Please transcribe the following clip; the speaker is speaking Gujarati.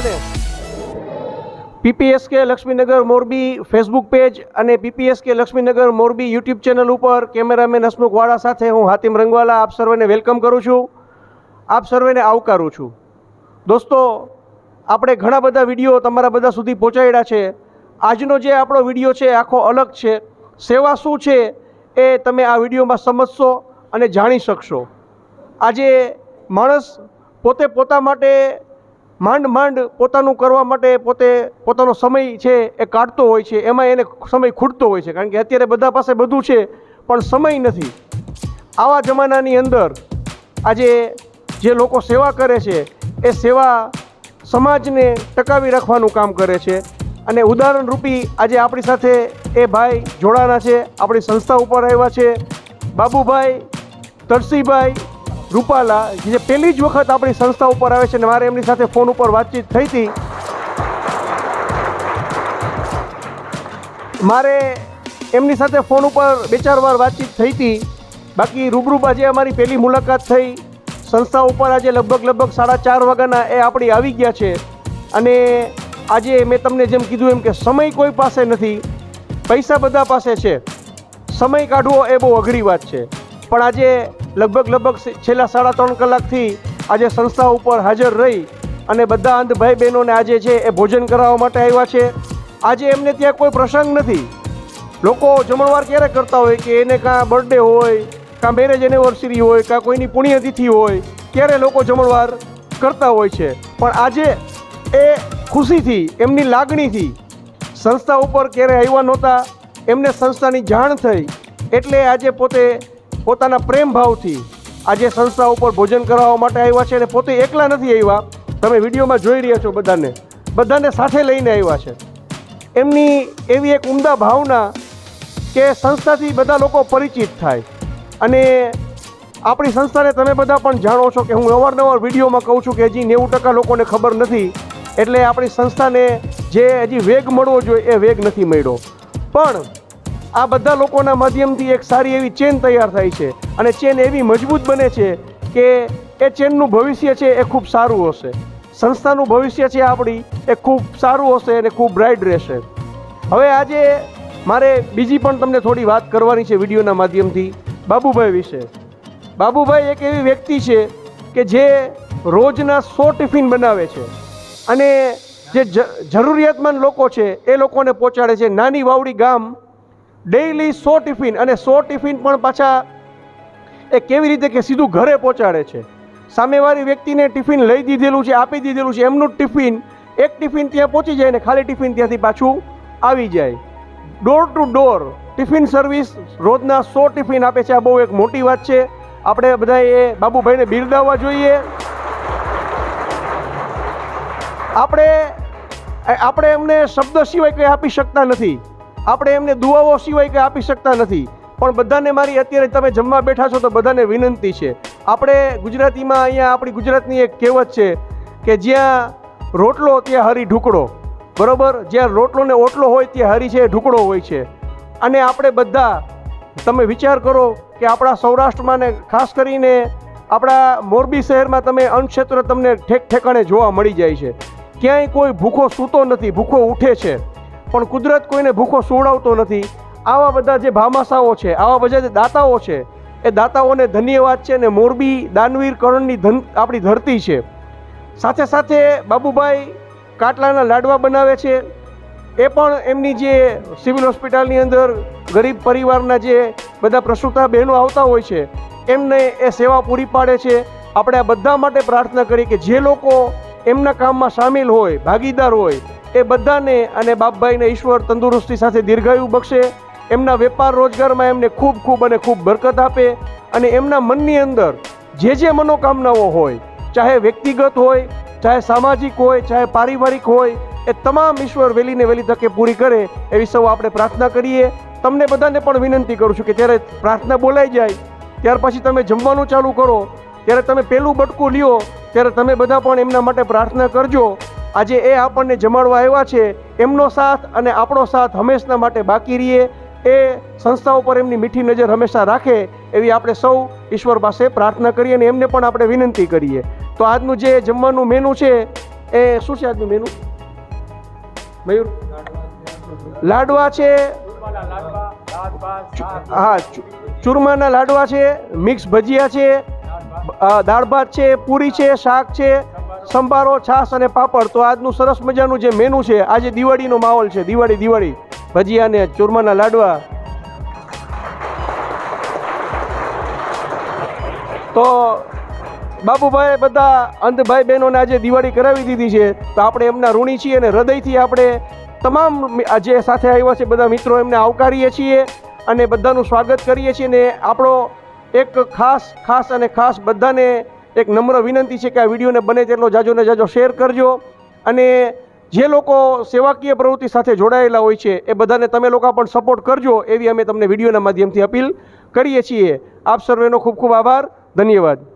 બધાને PPSK Laxminagar Morbi Facebook page અને PPSK Laxminagar Morbi YouTube channel ઉપર કેમેરામેન હસમુખ વાળા સાથે હું હાતિમ રંગવાલા આપ સર્વેને વેલકમ કરું છું. આપ સર્વેને આવકારું છું. દોસ્તો, આપણે ઘણા બધા વીડિયો તમારા બધા સુધી પહોંચાડ્યા છે. આજનો જે આપણો વીડિયો છે આખો અલગ છે. સેવા શું છે એ તમે આ વિડીયોમાં સમજશો અને જાણી શકશો. આજે માણસ પોતે પોતા માટે માંડ માંડ પોતાનું કરવા માટે પોતે પોતાનો સમય છે એ કાઢતો હોય છે. એમાં એને સમય ખૂટતો હોય છે. કારણ કે અત્યારે બધા પાસે બધું છે, પણ સમય નથી. આવા જમાનાની અંદર આજે જે લોકો સેવા કરે છે, એ સેવા સમાજને ટકાવી રાખવાનું કામ કરે છે. અને ઉદાહરણરૂપી આજે આપણી સાથે એ ભાઈ જોડાના છે. આપણી સંસ્થા ઉપર આવ્યા છે. બાબુભાઈ, તરસીભાઈ રૂપાલા, જે પહેલી જ વખત આપણી સંસ્થા ઉપર આવે છે અને મારે એમની સાથે ફોન ઉપર વાતચીત થઈ હતી. મારે એમની સાથે ફોન ઉપર બે ચાર વાર વાતચીત થઈ હતી. બાકી રૂબરૂ આજે અમારી પહેલી મુલાકાત થઈ, સંસ્થા ઉપર આજે લગભગ લગભગ સાડા ચાર વાગ્યાના એ આપણી આવી ગયા છે. અને આજે મેં તમને જેમ કીધું એમ કે સમય કોઈ પાસે નથી, પૈસા બધા પાસે છે. સમય કાઢવો એ બહુ અઘરી વાત છે. પણ આજે લગભગ લગભગ છેલ્લા સાડા ત્રણ કલાકથી આજે સંસ્થા ઉપર હાજર રહી અને બધા અંધ ભાઈ બહેનોને આજે છે એ ભોજન કરાવવા માટે આવ્યા છે. આજે એમને ત્યાં કોઈ પ્રસંગ નથી. લોકો જમણવાર ક્યારે કરતા હોય કે એને કાં બર્થડે હોય, કાં મેરેજ એનિવર્સરી હોય, કાં કોઈની પુણ્યતિથિ હોય, ત્યારે લોકો જમણવાર કરતા હોય છે. પણ આજે એ ખુશીથી, એમની લાગણીથી સંસ્થા ઉપર ક્યારે આવ્યા નહોતા, એમને સંસ્થાની જાણ થઈ. એટલે આજે પોતે પોતાના પ્રેમ ભાવથી આજે સંસ્થા ઉપર ભોજન કરાવવા માટે આવ્યા છે અને પોતે એકલા નથી આવ્યા. તમે વિડીયોમાં જોઈ રહ્યા છો બધાને. બધાને સાથે લઈને આવ્યા છે. એમની એવી એક ઉમદા ભાવના કે સંસ્થાથી બધા લોકો પરિચિત થાય. અને આપણી સંસ્થાને તમે બધા પણ જાણો છો કે હું અવારનવાર વિડીયોમાં કહું છું કે હજી નેવું ટકા લોકોને ખબર નથી. એટલે આપણી સંસ્થાને જે હજી વેગ મળવો જોઈએ એ વેગ નથી મળ્યો. પણ આ બધા લોકોના માધ્યમથી એક સારી એવી ચેન તૈયાર થાય છે. અને ચેન એવી મજબૂત બને છે કે એ ચેનનું ભવિષ્ય છે એ ખૂબ સારું હશે. સંસ્થાનું ભવિષ્ય છે આપણી એ ખૂબ સારું હશે અને ખૂબ બ્રાઇટ રહેશે. હવે આજે મારે બીજી પણ તમને થોડી વાત કરવાની છે વિડીયોના માધ્યમથી બાબુભાઈ વિશે. બાબુભાઈ એક એવી વ્યક્તિ છે કે જે રોજના સો ટિફિન બનાવે છે અને જે જરૂરિયાતમંદ લોકો છે એ લોકોને પહોંચાડે છે. નાની વાવડી ગામ ડેઈલી સો ટિફિન અને સો ટિફિન પણ પાછા એ કેવી રીતે કે સીધું ઘરે પહોંચાડે છે? સામેવાળી વ્યક્તિને ટિફિન લઈ દીધેલું છે, આપી દીધેલું છે, એમનું ટિફિન એક ટિફિન ત્યાં પહોંચી જાય ને ખાલી ટિફિન ત્યાંથી પાછું આવી જાય. Door to door tiffin service રોજના સો ટિફિન આપે છે, આ બહુ એક મોટી વાત છે. આપણે બધાએ બાબુભાઈને બિરદાવવા જોઈએ. આપણે આપણે એમને શબ્દ સિવાય કંઈ આપી શકતા નથી. આપણે એમને દુઆઓ સિવાય કંઈ આપી શકતા નથી. પણ બધાને મારી અત્યારે તમે જમવા બેઠા છો તો બધાને વિનંતી છે. આપણે ગુજરાતીમાં અહીંયા આપણી ગુજરાતની એક કહેવત છે કે જ્યાં રોટલો ત્યાં હરી ઢુકડો. બરોબર? જ્યાં રોટલો ને ઓટલો હોય ત્યાં હરી છે, ઢુકડો હોય છે. અને આપણે બધા, તમે વિચાર કરો કે આપણા સૌરાષ્ટ્રમાં ને ખાસ કરીને આપણા મોરબી શહેરમાં તમે અન્નક્ષેત્ર તમને ઠેક ઠેકાણે જોવા મળી જાય છે. ક્યાંય કોઈ ભૂખો સૂતો નથી, ભૂખો ઉઠે છે. પણ કુદરત કોઈને ભૂખો સુવડાવતો નથી. આવા બધા જે ભામાશાઓ છે, આવા બધા જે દાતાઓ છે, એ દાતાઓને ધન્યવાદ છે ને મોરબી દાનવીર કરણની ધન, આપણી ધરતી છે. સાથે સાથે બાબુભાઈ કાટલાના લાડવા બનાવે છે. એ પણ એમની જે સિવિલ હોસ્પિટલની અંદર ગરીબ પરિવારના જે બધા પ્રસૂતા બહેનો આવતા હોય છે, એમને એ સેવા પૂરી પાડે છે. આપણે આ બધા માટે પ્રાર્થના કરીએ કે જે લોકો એમના કામમાં સામેલ હોય, ભાગીદાર હોય એ બધાને અને બાપભાઈને ઈશ્વર તંદુરસ્તી સાથે દીર્ઘાયુ બક્ષે. એમના વેપાર રોજગારમાં એમને ખૂબ ખૂબ અને ખૂબ બરકત આપે અને એમના મનની અંદર જે જે મનોકામનાઓ હોય, ચાહે વ્યક્તિગત હોય, ચાહે સામાજિક હોય, ચાહે પારિવારિક હોય, એ તમામ ઈશ્વર વહેલીને વહેલી તકે પૂરી કરે એવી સૌ આપણે પ્રાર્થના કરીએ. તમને બધાને પણ વિનંતી કરું છું કે જ્યારે પ્રાર્થના બોલાઈ જાય, ત્યાર પછી તમે જમવાનું ચાલુ કરો, ત્યારે તમે પહેલું બટકું લ્યો, ત્યારે તમે બધા પણ એમના માટે પ્રાર્થના કરજો. આજે એ આપણને જમાડવા આવ્યા છે, એમનો સાથ અને આપણો સાથ હંમેશના માટે બાકી રહીએ. એ સંસ્થાઓ પર એમની મીઠી નજર હંમેશા રાખે એવી આપણે સૌ ઈશ્વર પાસે પ્રાર્થના કરીએ અને એમને પણ આપણે વિનંતી કરીએ. તો આજનું જે જમવાનું મેનુ છે, એ શું છે આજનું મેનુ મયુર? લાડવા છે, હા ચૂરમાના લાડવા છે, મિક્સ ભજીયા છે દાળ ભાત છે, પૂરી છે, શાક છે સંભારો, છાશ અને પાપડ. તો આજનું સરસ મજાનું જે મેનુ છે, આજે દિવાળીનો માહોલ છે. દિવાળી દિવાળી. ભજીયા ને ચૂરમાના લાડવા. તો બાબુભાઈ બધા અંધભાઈ બહેનોને આજે દિવાળી કરાવી દીધી છે. તો આપણે એમના ઋણી છીએ અને હૃદયથી આપણે તમામ જે સાથે આવ્યા છે, બધા મિત્રો એમને આવકારીએ છીએ અને બધાનું સ્વાગત કરીએ છીએ. અને આપણો એક ખાસ ખાસ અને ખાસ બધાને એક નમ્ર વિનંતી છે કે આ વિડીયોને બને તેટલો જાજો ને જાજો શેર કરજો. અને જે લોકો સેવાકીય પ્રવૃત્તિ સાથે જોડાયેલા હોય છે, એ બધાને તમે લોકો પણ સપોર્ટ કરજો એવી અમે તમને વિડીયોના માધ્યમથી અપીલ કરીએ છીએ. આપ સર્વેનો ખૂબ ખૂબ આભાર. ધન્યવાદ.